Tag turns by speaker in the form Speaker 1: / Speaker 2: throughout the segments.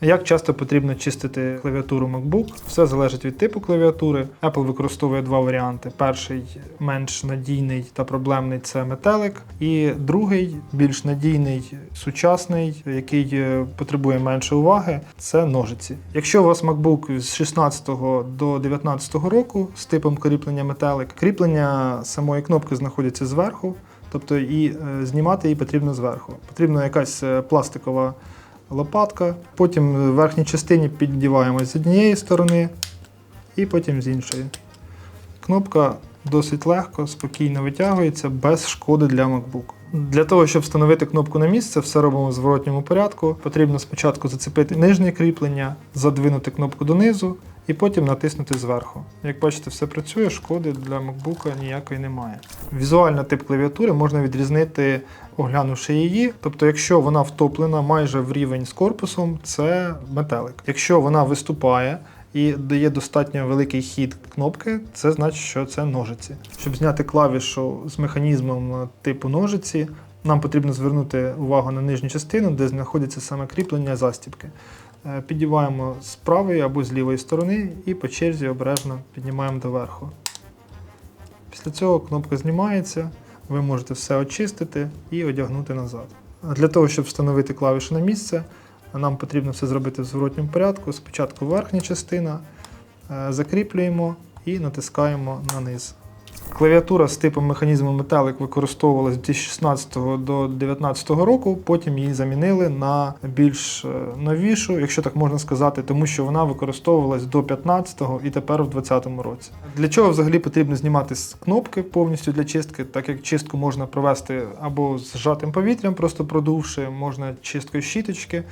Speaker 1: Як часто потрібно чистити клавіатуру MacBook? Все залежить від типу клавіатури. Apple використовує два варіанти: перший менш надійний та проблемний це метелик, і другий більш надійний, сучасний, який е, потребує менше уваги, це ножиці. Якщо у вас MacBook з 16 до 19 року з типом кріплення метелик, кріплення самої кнопки знаходиться зверху, тобто і е, знімати її потрібно зверху. Потрібна якась е, пластикова лопатка. Потім в верхній частині піддіваємо з однієї сторони і потім з іншої. Кнопка досить легко, спокійно витягується без шкоди для MacBook. Для того, щоб встановити кнопку на місце, все робимо в зворотньому порядку. Потрібно спочатку зацепити нижнє кріплення, задвинути кнопку донизу і потім натиснути зверху. Як бачите, все працює, шкоди для MacBook ніякої немає. Візуально тип клавіатури можна відрізнити, оглянувши її. Тобто, якщо вона втоплена майже в рівень з корпусом, це метелик. Якщо вона виступає, і дає достатньо великий хід кнопки, це значить, що це ножиці. Щоб зняти клавішу з механізмом типу ножиці, нам потрібно звернути увагу на нижню частину, де знаходиться саме кріплення застібки. Е, Підіваємо з правої або з лівої сторони і по черзі обережно піднімаємо доверху. Після цього кнопка знімається, ви можете все очистити і одягнути назад. Для того, щоб встановити клавішу на місце, нам потрібно все зробити в зворотньому порядку. Спочатку верхня частина, е, закріплюємо і натискаємо на низ. Клавіатура з типом механізму метелик використовувалась з 2016 до 2019 року, потім її замінили на більш е, новішу, якщо так можна сказати, тому що вона використовувалась до 2015 і тепер в 2020 році. Для чого взагалі потрібно знімати з кнопки повністю для чистки, так як чистку можна провести або з зжатим повітрям, просто продувши, можна чисткою щіточки.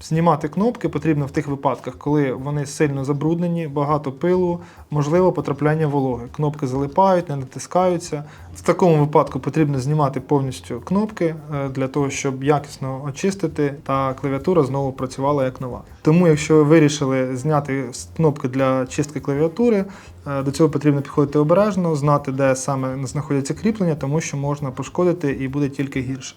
Speaker 1: Знімати кнопки потрібно в тих випадках, коли вони сильно забруднені, багато пилу, можливо потрапляння вологи. Кнопки залипають, не натискаються. В такому випадку потрібно знімати повністю кнопки е, для того, щоб якісно очистити та клавіатура знову працювала як нова. Тому, якщо ви вирішили зняти кнопки для чистки клавіатури, е, до цього потрібно підходити обережно, знати, де саме знаходяться кріплення, тому що можна пошкодити і буде тільки гірше.